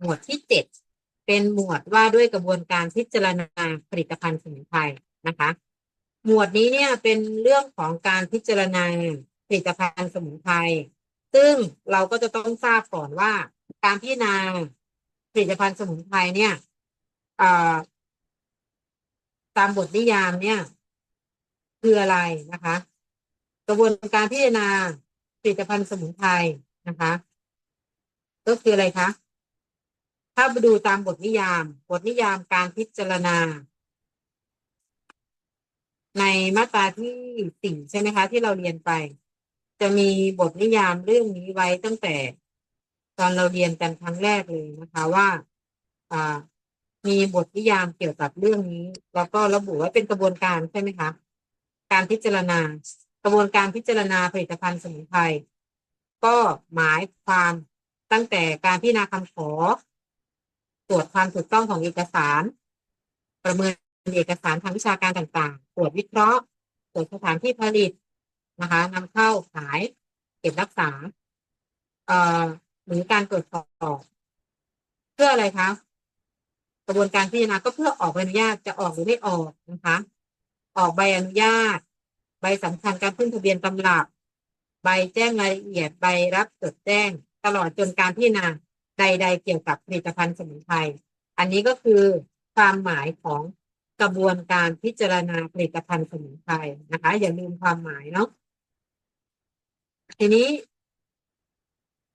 หมวดที่เจ็ดเป็นหมวดว่าด้วยกระบวนการพิจารณาผลิตภัณฑ์สมุนไพรนะคะ หมวดนี้เนี่ยเป็นเรื่องของการพิจารณาผลิตภัณฑ์สมุนไพรซึ่งเราก็จะต้องทราบก่อนว่า การพิจารณาผลิตภัณฑ์สมุนไพรเนี่ยตามบทนิยามเนี่ย คืออะไรนะคะ กระบวนการพิจารณาผลิตภัณฑ์สมุนไพรนะคะ ก็คืออะไรคะ ถ้าไปดูตามบทนิยาม บทนิยามการพิจารณา ในมาตราที่สี่ใช่ไหมคะ ที่เราเรียนไป จะมีบทนิยามเรื่องนี้ไว้ตั้งแต่ ตอนเราเรียนกันครั้งแรกเลยนะคะว่าอ่ามีบทนิยามเกี่ยวกับเรื่องนี้ แล้วก็ระบุไว้เป็นกระบวนการใช่ไหมคะการพิจารณา กระบวนการพิจารณาผลิตภัณฑ์สมุนไพรก็หมายความตั้งแต่การพิจารณาคำขอ ตรวจความถูกต้องของเอกสาร ประเมินเอกสารทางวิชาการต่างๆ ตรวจวิเคราะห์ ตรวจสถานที่ผลิตนะคะนำเข้าขาย เก็บรักษาเอ่อหรือการตรวจสอบเพื่ออะไรคะกระบวนการพิจารณาก็เพื่อออกใบอนุญาตจะออกหรือไม่ออกนะคะ ออกใบอนุญาต ใบสำคัญการขึ้นทะเบียนตำรับ ใบแจ้งรายละเอียดใบรับจดแจ้ง ตลอดจนการพิจารณา ใด ๆ เกี่ยวกับผลิตภัณฑ์สมุนไพร อันนี้ก็คือความหมายของกระบวนการพิจารณาผลิตภัณฑ์สมุนไพรนะคะ อย่าลืมความหมายเนาะทีนี้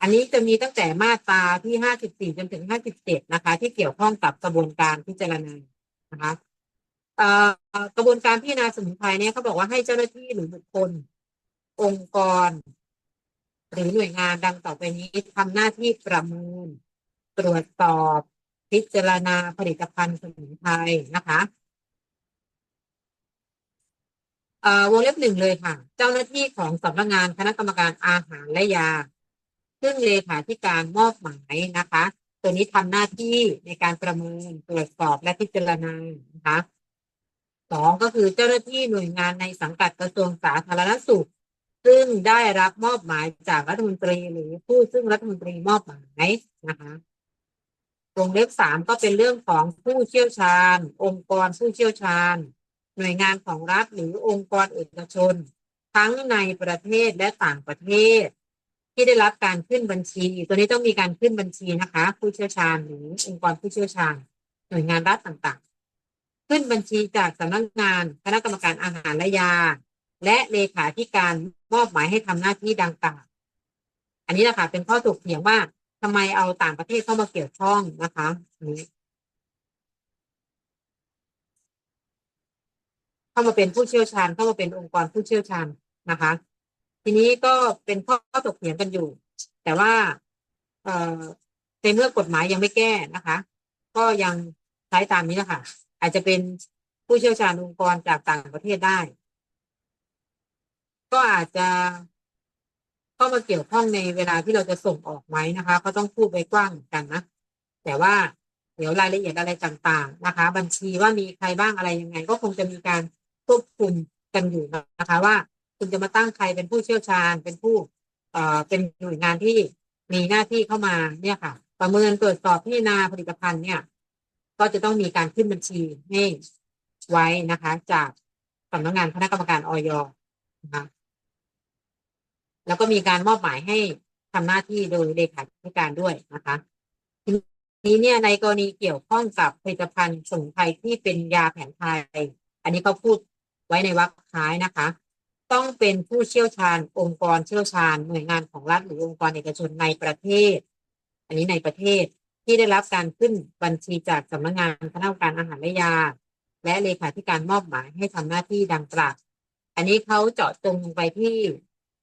อันนี้จะมีตั้งแต่มาตราที่ห้าสิบสี่จนถึงห้าสิบเจ็ดนะคะ ที่เกี่ยวข้องกับกระบวนการพิจารณานะคะเอ่อกระบวนการพิจารณาสมุนไพรเนี่ยเขาบอกว่าให้เจ้าหน้าที่หรือบุคคล องค์กร หรือหน่วยงานดังต่อไปนี้ทำหน้าที่ประเมินตรวจสอบพิจารณาผลิตภัณฑ์สมุนไพรนะคะอ่อวงเล็บหนึ่งเลยค่ะ เจ้าหน้าที่ของสำนักงานคณะกรรมการอาหารและยา ซึ่งเลขาธิการมอบหมายนะคะ ตัวนี้ทำหน้าที่ในการประเมินตรวจสอบและพิจารณานะคะสองก็คือเจ้าหน้าที่หน่วยงานในสังกัดกระทรวงสาธารณสุข ซึ่งได้รับมอบหมายจากรัฐมนตรีหรือผู้ซึ่งรัฐมนตรีมอบหมายนะคะวงเล็บสามก็เป็นเรื่องของผู้เชี่ยวชาญ องค์กรผู้เชี่ยวชาญ หน่วยงานของรัฐหรือองค์กรเอกชน ทั้งในประเทศและต่างประเทศ ที่ได้รับการขึ้นบัญชี ตัวนี้ต้องมีการขึ้นบัญชีนะคะ ผู้เชี่ยวชาญหรือองค์กรผู้เชี่ยวชาญ หน่วยงานรัฐต่างๆ ขึ้นบัญชีจากสำนักงาน คณะกรรมการอาหารและยา และเลขาธิการมอบหมายให้ทำหน้าที่ดังกล่าวอันนี้นะคะเป็นข้อถกเถียงว่าทำไมเอาต่างประเทศเข้ามาเกี่ยวข้องนะคะนนี้เข้ามาเป็นผู้เชี่ยวชาญ เข้ามาเป็นองค์กรผู้เชี่ยวชาญนะคะ ทีนี้ก็เป็นข้อถกเถียงกันอยู่ แต่ว่าเอ่อในเมื่อกฎหมายยังไม่แก้นะคะ ก็ยังใช้ตามนี้นะคะอาจจะเป็นผู้เชี่ยวชาญองค์กรจากต่างประเทศได้ ก็อาจจะเข้ามาเกี่ยวข้องในเวลาที่เราจะส่งออกไหมนะคะ ก็ต้องพูดไปกว้างเหมือนกันนะ แต่ว่าเดี๋ยวรายละเอียดอะไรต่างๆนะคะ บัญชีว่ามีใครบ้างอะไรยังไง ก็คงจะมีการควบคุมกันอยู่นะคะ ว่าคุณจะมาตั้งใครเป็นผู้เชี่ยวชาญ เป็นผู้เอ่อเป็นหน่วยงานที่มีหน้าที่เข้ามาเนี่ยค่ะ ประเมินตรวจสอบพิจารณาผลิตภัณฑ์เนี่ย ก็จะต้องมีการขึ้นบัญชีให้ไว้นะคะ จากสำนักงานคณะกรรมการออยนะคะ แล้วก็มีการมอบหมายให้ทำหน้าที่โดยเลขาธิการด้วยนะคะทีนี้เนี่ยในกรณีเกี่ยวข้องกับผลิตภัณฑ์สมุนไพรที่เป็นยาแผนไทย อันนี้เขาพูดไว้ในวรรคท้ายนะคะ ต้องเป็นผู้เชี่ยวชาญองค์กรเชี่ยวชาญหน่วยงานของรัฐหรือองค์กรเอกชนในประเทศ อันนี้ในประเทศที่ได้รับการขึ้นบัญชีจากสำนักงานคณะกรรมการอาหารและยา และเลขาธิการมอบหมายให้ทำหน้าที่ดังกล่าวอันนี้เขาเจาะจงลงไปที่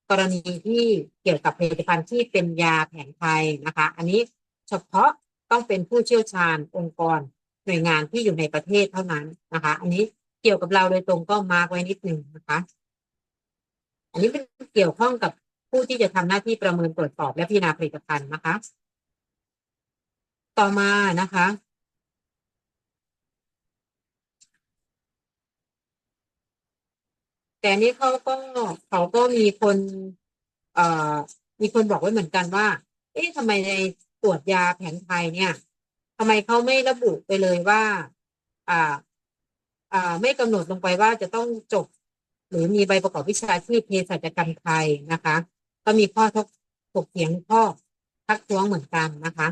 กรณีที่เกี่ยวกับผลิตภัณฑ์ที่เป็นยาแผนไทยนะคะ อันนี้เฉพาะต้องเป็นผู้เชี่ยวชาญองค์กรหน่วยงานที่อยู่ในประเทศเท่านั้นนะคะ อันนี้เกี่ยวกับเราโดยตรงก็มาร์กไว้นิดหนึ่งนะคะ อันนี้เป็นเกี่ยวข้องกับผู้ที่จะทำหน้าที่ประเมินตรวจสอบและพิจารณาผลิตภัณฑ์นะคะ ต่อมานะคะ แต่นี้เขาก็เขาก็มีคนเอ่อมีคนบอกไว้เหมือนกันว่า เอ๊ะทำไมในตรวจยาแผนไทยเนี่ยทำไมเขาไม่ระบุไปเลยว่า อ่า อ่า ไม่กำหนดลงไปว่าจะต้องจบ หรือมีใบประกอบวิชาชีพเภสัชกรรมไทยนะคะ ก็มีข้อทกถกเถียงข้อทักท้วงเหมือนกันนะคะ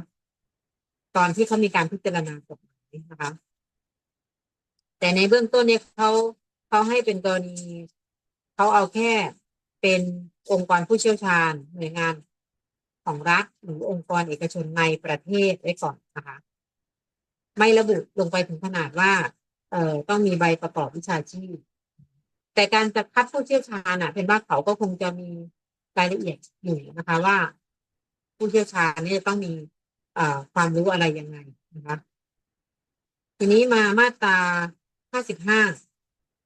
ตอนที่เขามีการพิจารณากฎหมายนะคะ แต่ในเบื้องต้นเนี่ยเขา เขาให้เป็นกรณีเขาเอาแค่เป็นองค์กรผู้เชี่ยวชาญหน่วยงานของรัฐหรือองค์กรเอกชนในประเทศไว้ก่อนนะคะ ไม่ระบุลงไปถึงขนาดว่า เอ่อต้องมีใบประกอบวิชาชีพ แต่การจะคัดผู้เชี่ยวชาญอะเป็นว่าเขาก็คงจะมีรายละเอียดอยู่นะคะว่า ผู้เชี่ยวชาญนี่ต้องมีเอ่อความรู้อะไรยังไงนะคะทีนี้มามาตรา 55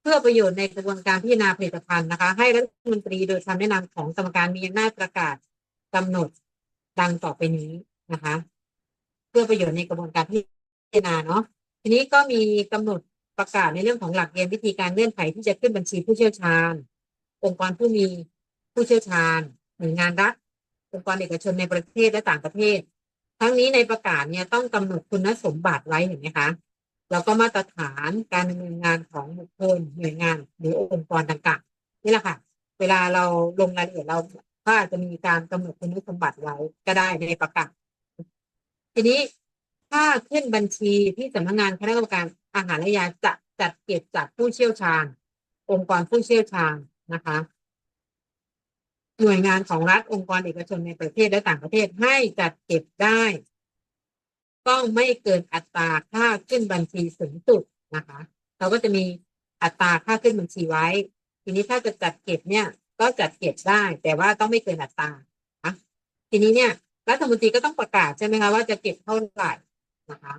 เพื่อประโยชน์ในกระบวนการพิจารณาผลิตภัณฑ์นะคะ ให้รัฐมนตรีโดยคำแนะนำของกรรมการมีอำนาจประกาศกำหนดดังต่อไปนี้นะคะ เพื่อประโยชน์ในกระบวนการพิจารณาเนาะทีนี้ก็มีกำหนดประกาศในเรื่องของหลักเกณฑ์วิธีการเงื่อนไขที่จะขึ้นบัญชีผู้เชี่ยวชาญ องค์กรผู้มีผู้เชี่ยวชาญหน่วยงานรัฐองค์กรเอกชนในประเทศและต่างประเทศ ทั้งนี้ในประกาศเนี่ยต้องกำหนดคุณสมบัติไว้เห็นไหมคะ แล้วก็มาตรฐานการดำเนินงานของบุคคลหน่วยงาน หรือองค์กรต่างๆนี่แหละค่ะ เวลาเราลงรายละเอียดเราก็อาจจะมีการกำหนดคุณสมบัติไว้ก็ได้ในประกาศทีนี้ถ้าขึ้นบัญชีที่สำนักงานคณะกรรมการอาหารและยาจะจัดเก็บจากผู้เชี่ยวชาญ องค์กรผู้เชี่ยวชาญนะคะ หน่วยงานของรัฐองค์กรเอกชนในประเทศและต่างประเทศให้จัดเก็บได้ ต้องไม่เกินอัตราค่าขึ้นบัญชีสูงสุดนะคะ เราก็จะมีอัตราค่าขึ้นบัญชีไว้ ทีนี้ถ้าจะจัดเก็บเนี่ยก็จัดเก็บได้ แต่ว่าต้องไม่เกินอัตรานะทีนี้เนี่ยรัฐมนตรีก็ต้องประกาศใช่ไหมคะว่าจะเก็บเท่าไหร่นะคะ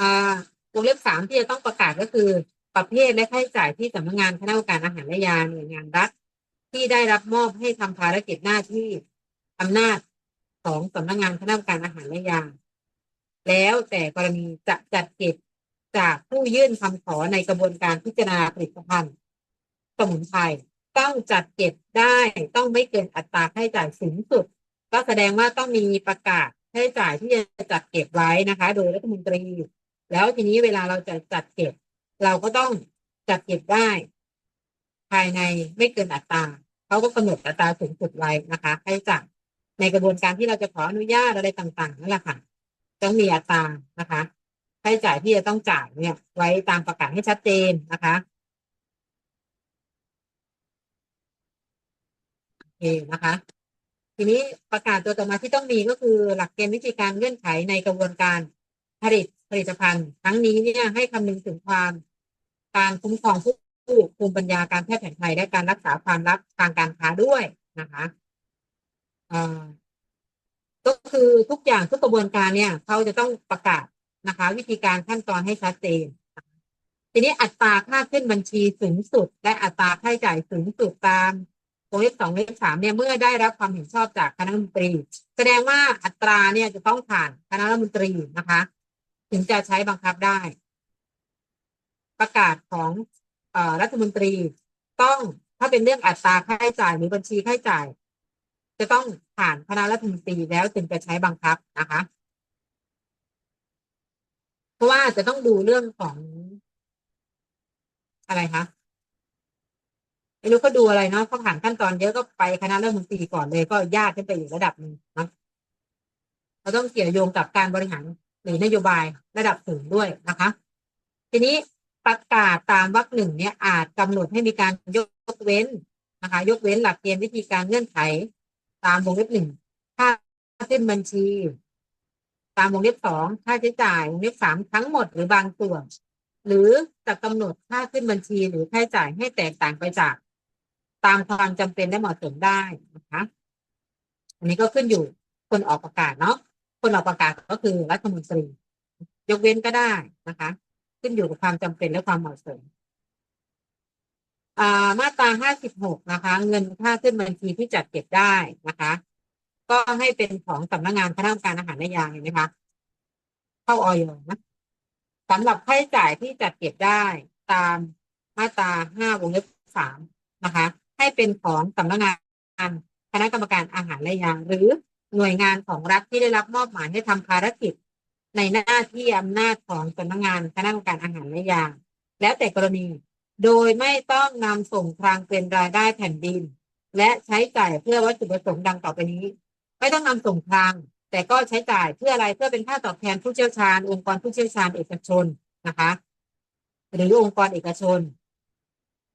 อ่าวงเล็บสามที่จะต้องประกาศก็คือประเภทและค่าใช้จ่ายที่สำนักงานคณะกรรมการอาหารและยาหน่วยงานรัฐที่ได้รับมอบให้ทำภารกิจหน้าที่อำนาจ ของสำนักงานคณะกรรมการอาหารและยา แล้วแต่กรณีจะจัดเก็บจากผู้ยื่นคำขอในกระบวนการพิจารณาผลิตภัณฑ์สมุนไพรต้องจัดเก็บได้ต้องไม่เกินอัตราค่าใช้จ่ายสูงสุด ก็แสดงว่าต้องมีประกาศค่าใช้จ่ายที่จะจัดเก็บไว้นะคะ โดยรัฐมนตรี แล้วทีนี้เวลาเราจะจัดเก็บ เราก็ต้องจัดเก็บได้ ภายในไม่เกินอัตราเขาก็กำหนดอัตราสูงสุดไว้นะคะค่าใช้จ่าย ในกระบวนการที่เราจะขออนุญาตอะไรต่างๆนั่นแหละค่ะต้องมีอัตรานะคะค่าใช้จ่ายที่จะต้องจ่ายเนี่ย ไว้ตามประกาศให้ชัดเจนนะคะโอเคนะคะ ทีนี้ประกาศตัวต่อมาที่ต้องมีก็คือหลักเกณฑ์วิธีการเงื่อนไขในกระบวนการผลิตผลิตภัณฑ์ ทั้งนี้เนี่ยให้คำนึงถึงความการคุ้มครองผู้ผู้ภูมิปัญญาการแพทย์แผนไทยและการรักษาความลับทางการค้าด้วยนะคะ ก็คือทุกอย่างทุกกระบวนการเนี่ยเขาจะต้องประกาศนะคะ วิธีการขั้นตอนให้ชัดเจนทีนี้อัตราค่าขึ้นบัญชีสูงสุด และอัตราค่าใช้จ่ายสูงสุดตามวงเล็บสองวงเล็บสามเนี่ยเมื่อได้รับความเห็นชอบจากคณะรัฐมนตรี แสดงว่าอัตราเนี่ยจะต้องผ่านคณะรัฐมนตรีนะคะ ถึงจะใช้บังคับได้ ประกาศของอรัฐมนตรีต้องถ้าเป็นเรื่องอัตราค่าใช้จ่ายหรือบัญชีค่าใช้จ่าย จะต้องผ่านคณะรัฐมนตรีแล้วถึงจะใช้บังคับนะคะ เพราะว่าจะต้องดูเรื่องของอะไรคะไม่รู้เขาดูอะไรเนาะเขาผ่านขั้นตอนเยอะก็ไปคณะรัฐมนตรีก่อนเลยก็ยากขึ้นไปอีกระดับหนึ่งนะเราต้องเกี่ยวโยงกับการบริหารหรือนโยบายระดับสูงด้วยนะคะ ทีนี้ประกาศตามวรรคหนึ่งเนี่ยอาจกำหนดให้มีการยกเว้นนะคะ ยกเว้นหลักเกณฑ์วิธีการเงื่อนไข ตามวงเล็บหนึ่งค่าขึ้นบัญชี ตามวงเล็บสองค่าใช้จ่ายวงเล็บสามทั้งหมดหรือบางส่วน หรือจะกำหนดค่าขึ้นบัญชีหรือค่าใช้จ่ายให้แตกต่างไปจาก ตามความจำเป็นและเหมาะสมได้นะคะอันนี้ก็ขึ้นอยู่คนออกประกาศเนาะคนออกประกาศก็คือรัฐมนตรี ยกเว้นก็ได้นะคะ ขึ้นอยู่กับความจำเป็นและความเหมาะสม มาตราห้าสิบหกนะคะ เงินค่าขึ้นบัญชีที่จัดเก็บได้นะคะ ก็ให้เป็นของสำนักงานคณะกรรมการอาหารและยาเห็นไหมคะเข้าออยนะสำหรับค่าใช้จ่ายที่จัดเก็บได้ตามมาตราห้าวงเล็บสามนะคะ ให้เป็นของสำนักงานคณะกรรมการอาหารและยาหรือหน่วยงานของรัฐที่ได้รับมอบหมายให้ทำภารกิจ ในหน้าที่อำนาจของสำนักงานคณะกรรมการอาหารและยาแล้วแต่กรณี โดยไม่ต้องนำส่งทางเป็นรายได้แผ่นดิน และใช้จ่ายเพื่อวัตถุประสงค์ดังต่อไปนี้ ไม่ต้องนำส่งทาง แต่ก็ใช้จ่ายเพื่ออะไรเพื่อเป็นค่าตอบแทนผู้เชี่ยวชาญ องค์กรผู้เชี่ยวชาญเอกชนนะคะ หรือองค์กรเอกชน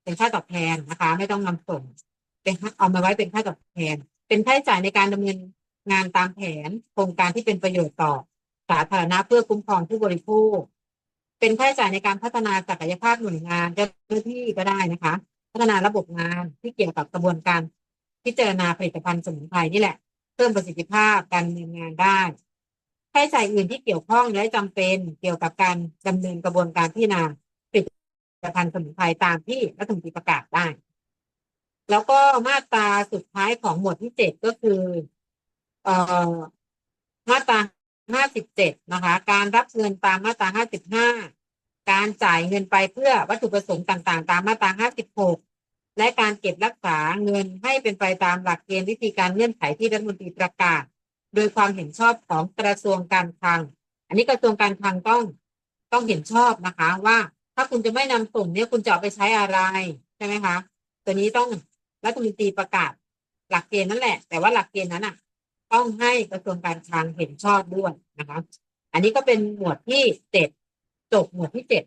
เป็นค่าตอบแทนนะคะ ไม่ต้องนำส่ง เป็นเอามาไว้เป็นค่าตอบแทน เป็นค่าใช้จ่ายในการดำเนินงานตามแผนโครงการที่เป็นประโยชน์ต่อสาธารณะเพื่อคุ้มครองผู้บริโภค เป็นค่าใช้จ่ายในการพัฒนาศักยภาพหน่วยงานเจ้าหน้าที่ก็ได้นะคะ พัฒนาระบบงานที่เกี่ยวกับกระบวนการพิจารณาผลิตภัณฑ์สมุนไพรนี่แหละ เพิ่มประสิทธิภาพการดำเนินงานได้ค่าใช้จ่ายอื่นที่เกี่ยวข้องและจำเป็นเกี่ยวกับการดำเนินกระบวนการพิจารณาผลิตภัณฑ์สมุนไพรตามที่รัฐมนตรีประกาศได้ แล้วก็มาตราสุดท้ายของหมวดที่เจ็ดก็คือ เอ่อมาตรา ห้าสิบเจ็ดนะคะ การรับเงินตามมาตราห้าสิบห้าการจ่ายเงินไปเพื่อวัตถุประสงค์ต่างๆ ตามมาตราห้าสิบหกและการเก็บรักษาเงินให้เป็นไปตามหลักเกณฑ์วิธีการเงื่อนไขที่รัฐมนตรีประกาศ โดยความเห็นชอบของกระทรวงการคลัง อันนี้กระทรวงการคลังต้องต้องเห็นชอบนะคะว่าถ้าคุณจะไม่นำส่งเนี่ยคุณจะเอาไปใช้อะไรใช่ไหมคะ ตัวนี้ต้องรัฐมนตรีประกาศ หลักเกณฑ์นั่นแหละ แต่ว่าหลักเกณฑ์นั้นอะ ต้องให้กระทรวงการคลังเห็นชอบด้วยนะคะ อันนี้ก็เป็นหมวดที่เจ็ดจบหมวดที่เจ็ด